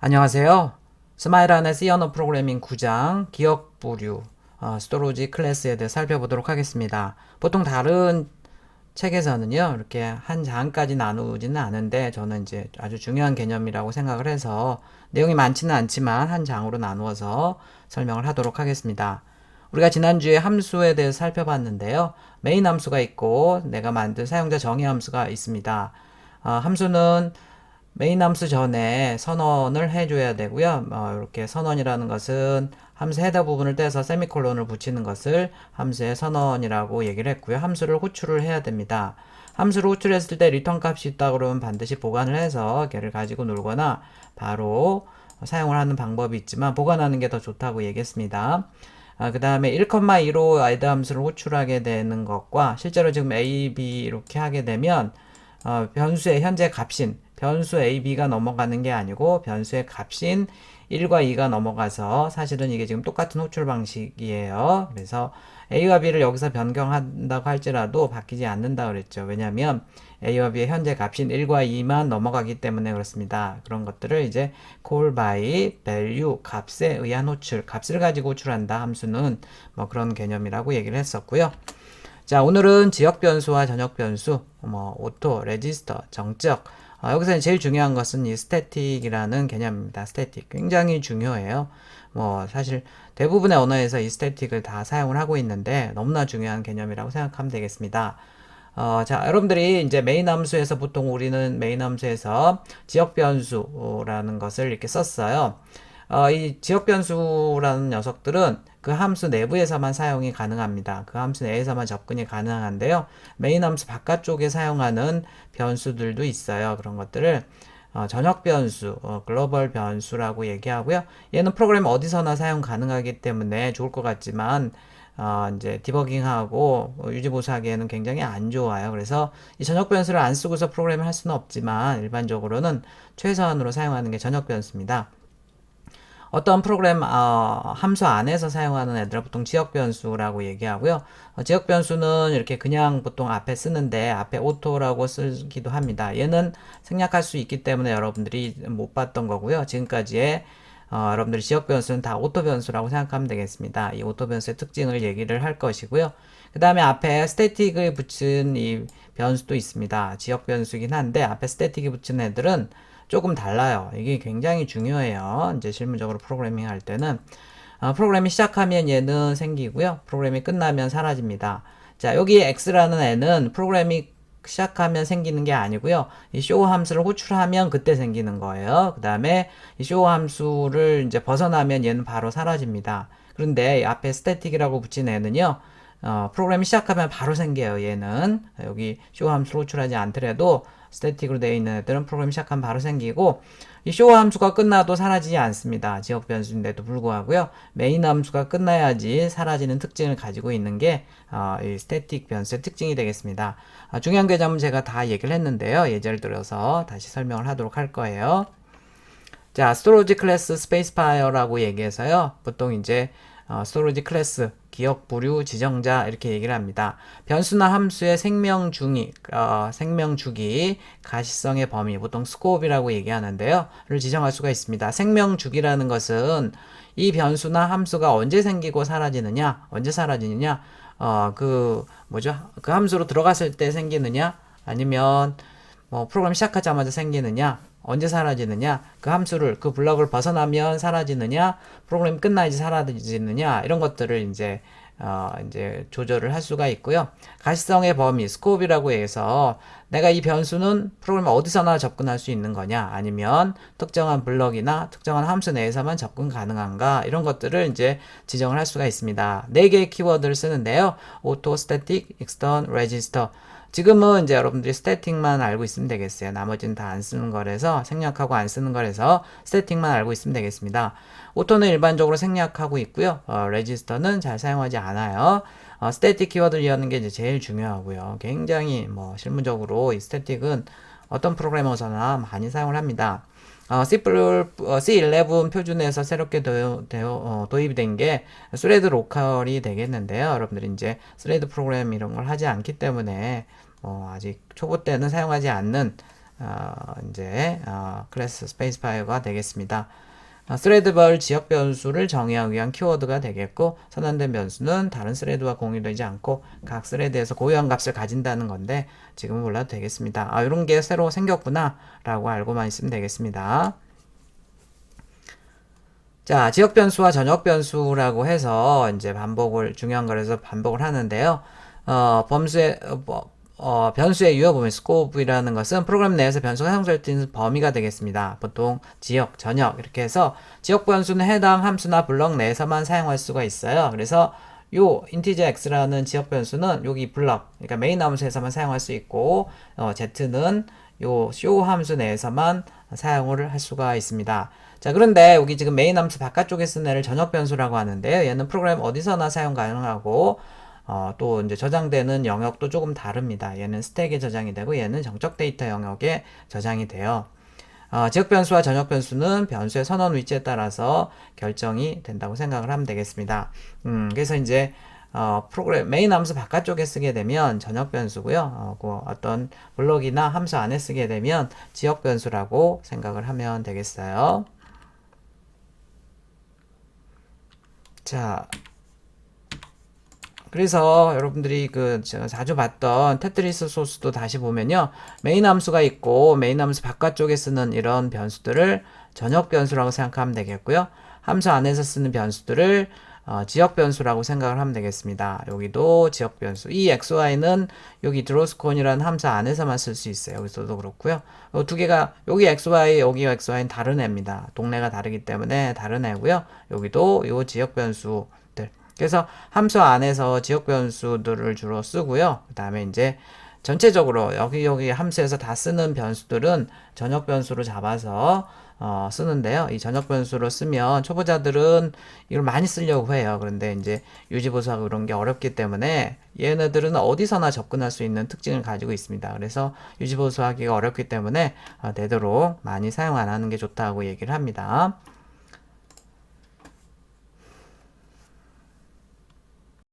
안녕하세요. 스마일 안의 C 언어 프로그래밍 9장 기억 부류 어, 스토로지 클래스에 대해 살펴보도록 하겠습니다. 보통 다른 책에서는요, 이렇게 한 장까지 나누지는 않은데, 저는 이제 아주 중요한 개념이라고 생각을 해서, 내용이 많지는 않지만 한 장으로 나누어서 설명을 하도록 하겠습니다. 우리가 지난주에 함수에 대해서 살펴봤는데요. 메인 함수가 있고, 내가 만든 사용자 정의 함수가 있습니다. 어, 함수는 메인 함수 전에 선언을 해줘야 되고요. 어, 이렇게 선언이라는 것은 함수 헤더 부분을 떼서 세미콜론을 붙이는 것을 함수의 선언이라고 얘기를 했고요. 함수를 호출을 해야 됩니다. 함수를 호출했을 때 리턴 값이 있다 그러면 반드시 보관을 해서 걔를 가지고 놀거나 바로 사용을 하는 방법이 있지만 보관하는 게 더 좋다고 얘기했습니다. 아, 그 다음에 1,2로 아이드 함수를 호출하게 되는 것과 실제로 지금 a, b 이렇게 하게 되면 어, 변수의 현재 값인 변수 a, b가 넘어가는 게 아니고 변수의 값인 1과 2가 넘어가서 사실은 이게 지금 똑같은 호출 방식이에요. 그래서 a와 b를 여기서 변경한다고 할지라도 바뀌지 않는다 그랬죠. 왜냐하면 a와 b의 현재 값인 1과 2만 넘어가기 때문에 그렇습니다. 그런 것들을 이제 call by value 값에 의한 호출, 값을 가지고 호출한다 함수는 뭐 그런 개념이라고 얘기를 했었고요. 자, 오늘은 지역 변수와 전역 변수, 뭐 오토, 레지스터, 정적 어, 여기서 제일 중요한 것은 이 스태틱이라는 개념입니다. 스태틱 굉장히 중요해요. 뭐 사실 대부분의 언어에서 이 스태틱을 다 사용을 하고 있는데 너무나 중요한 개념이라고 생각하면 되겠습니다. 어, 자, 여러분들이 이제 메인 함수에서 보통 우리는 메인 함수에서 지역 변수라는 것을 이렇게 썼어요. 어, 이 지역 변수라는 녀석들은 그 함수 내부에서만 사용이 가능합니다. 그 함수 내에서만 접근이 가능한데요. 메인 함수 바깥쪽에 사용하는 변수들도 있어요. 그런 것들을 어, 전역 변수, 어, 글로벌 변수라고 얘기하고요. 얘는 프로그램 어디서나 사용 가능하기 때문에 좋을 것 같지만 어, 이제 디버깅하고 유지 보수하기에는 굉장히 안 좋아요. 그래서 이 전역 변수를 안 쓰고서 프로그램을 할 수는 없지만 일반적으로는 최소한으로 사용하는 게 전역 변수입니다. 어떤 프로그램 어, 함수 안에서 사용하는 애들은 보통 지역 변수라고 얘기하고요. 어, 지역 변수는 이렇게 그냥 보통 앞에 쓰는데 앞에 오토라고 쓰기도 합니다. 얘는 생략할 수 있기 때문에 여러분들이 못 봤던 거고요. 지금까지의 어, 여러분들이 지역 변수는 다 오토 변수라고 생각하면 되겠습니다. 이 오토 변수의 특징을 얘기를 할 것이고요. 그 다음에 앞에 스태틱을 붙인 이 변수도 있습니다. 지역 변수이긴 한데 앞에 스태틱이 붙인 애들은 조금 달라요. 이게 굉장히 중요해요. 이제 실무적으로 프로그래밍 할 때는 어, 프로그램이 시작하면 얘는 생기고요. 프로그램이 끝나면 사라집니다. 자, 여기 x라는 애는 프로그램이 시작하면 생기는 게 아니고요. 이 show 함수를 호출하면 그때 생기는 거예요. 그 다음에 이 show 함수를 이제 벗어나면 얘는 바로 사라집니다. 그런데 앞에 static이라고 붙인 애는요. 어, 프로그램이 시작하면 바로 생겨요. 얘는 여기 show 함수를 호출하지 않더라도 스태틱으로 되어 있는 애들은 프로그램 시작하면 바로 생기고 이 show 함수가 끝나도 사라지지 않습니다. 지역 변수인데도 불구하고요. 메인 함수가 끝나야지 사라지는 특징을 가지고 있는 게 어, 이 스태틱 변수의 특징이 되겠습니다. 아, 중요한 개념은 제가 다 얘기를 했는데요. 예제를 들어서 다시 설명을 하도록 할 거예요. 자, 스토로지 클래스 스페이스파이어라고 얘기해서요. 보통 이제 어, 스토리지 클래스, 기억 부류, 지정자 이렇게 얘기를 합니다. 변수나 함수의 생명 중위, 어, 생명 주기, 가시성의 범위, 보통 스코업이라고 얘기하는데요.를 지정할 수가 있습니다. 생명 주기라는 것은 이 변수나 함수가 언제 생기고 사라지느냐, 언제 사라지느냐, 어, 그 뭐죠? 그 함수로 들어갔을 때 생기느냐, 아니면 뭐 프로그램 시작하자마자 생기느냐, 언제 사라지느냐, 그 함수를, 그 블럭을 벗어나면 사라지느냐, 프로그램 끝나야지 사라지느냐, 이런 것들을 이제, 어, 이제 조절을 할 수가 있고요. 가시성의 범위, 스코업이라고 해서 내가 이 변수는 프로그램 어디서나 접근할 수 있는 거냐, 아니면 특정한 블럭이나 특정한 함수 내에서만 접근 가능한가, 이런 것들을 이제 지정을 할 수가 있습니다. 네 개의 키워드를 쓰는데요. static, extern, register. 지 금은 이제 여러분들이 스태틱만 알고 있으면 되겠어요. 나머지는 다 안 쓰는 거라서 생략하고 안 쓰는 거라서 스태틱만 알고 있으면 되겠습니다. 오토는 일반적으로 생략하고 있고요. 어, 레지스터는 잘 사용하지 않아요. 어, 스태틱 키워드를 이하는 게 이제 제일 중요하고요. 굉장히 뭐 실무적으로 이 스태틱은 어떤 프로그래머서나 많이 사용을 합니다. 어, C+, 어, C11 표준에서 새롭게 도, 어, 도입이 된게 스레드 로컬이 되겠는데요. 여러분들이 이제 스레드 프로그램 이런 걸 하지 않기 때문에 어, 아직 초보 때는 사용하지 않는 어, 이제 어, 클래스 스페이스파이어가 되겠습니다. 어, 스레드별 지역 변수를 정의하기 위한 키워드가 되겠고 선언된 변수는 다른 스레드와 공유되지 않고 각 스레드에서 고유한 값을 가진다는 건데 지금은 몰라도 되겠습니다. 아, 이런 게 새로 생겼구나 라고 알고만 있으면 되겠습니다. 자, 지역 변수와 전역 변수라고 해서 이제 반복을 중요한 거라서 반복을 하는데요. 어, 범수의 어, 뭐, 어, 변수의 유효 범위 스코프이라는 것은 프로그램 내에서 변수가 있는 범위가 되겠습니다. 보통 지역, 전역 이렇게 해서 지역 변수는 해당 함수나 블럭 내에서만 사용할 수가 있어요. 그래서 요 인티저 x라는 지역 변수는 여기 블럭, 그러니까 메인 함수에서만 사용할 수 있고 어, z는 요 show 함수 내에서만 사용을 할 수가 있습니다. 자, 그런데 여기 지금 메인 함수 바깥쪽에 쓰는 애를 전역 변수라고 하는데요. 얘는 프로그램 어디서나 사용 가능하고 어, 또 이제 저장되는 영역도 조금 다릅니다. 얘는 스택에 저장이 되고 얘는 정적 데이터 영역에 저장이 돼요. 어, 지역 변수와 전역 변수는 변수의 선언 위치에 따라서 결정이 된다고 생각을 하면 되겠습니다. 음, 그래서 이제 어, 프로그램 메인 함수 바깥쪽에 쓰게 되면 전역 변수고요. 어, 그 어떤 블록이나 함수 안에 쓰게 되면 지역 변수라고 생각을 하면 되겠어요. 자, 그래서 여러분들이 그 제가 자주 봤던 테트리스 소스도 다시 보면요. 메인 함수가 있고 메인 함수 바깥쪽에 쓰는 이런 변수들을 전역 변수라고 생각하면 되겠고요. 함수 안에서 쓰는 변수들을 어, 지역 변수라고 생각을 하면 되겠습니다. 여기도 지역 변수. 이 xy는 여기 드로스콘이라는 함수 안에서만 쓸 수 있어요. 여기서도 그렇고요. 어, 두 개가 여기 xy, 여기 xy는 다른 애입니다. 동네가 다르기 때문에 다른 애고요. 여기도 이 지역 변수들. 그래서 함수 안에서 지역 변수들을 주로 쓰고요. 그 다음에 이제 전체적으로 여기 여기 함수에서 다 쓰는 변수들은 전역 변수로 잡아서 어, 쓰는데요. 이 전역 변수로 쓰면 초보자들은 이걸 많이 쓰려고 해요. 그런데 이제 유지보수하고 이런 게 어렵기 때문에 얘네들은 어디서나 접근할 수 있는 특징을 가지고 있습니다. 그래서 유지보수하기가 어렵기 때문에 어, 되도록 많이 사용 안 하는 게 좋다고 얘기를 합니다.